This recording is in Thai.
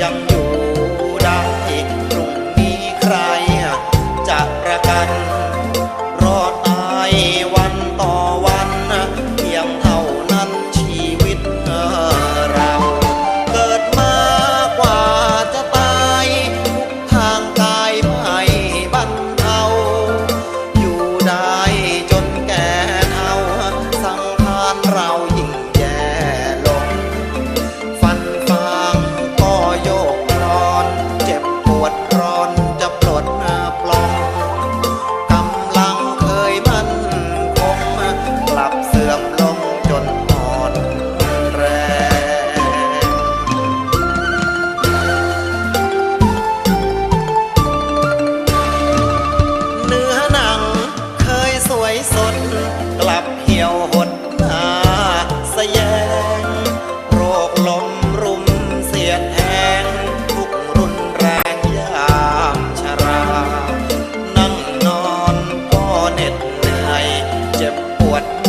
ยังอยู่ได้ตรงนี้ใครจะ โยกรอน เจ็บปวดร้อนจะปลดหน้าปลงกำลังเคยมันคงกลับเสื่อมลงจนอ่อนแรงเนื้อหนังเคยสวยสด เจ็บปวด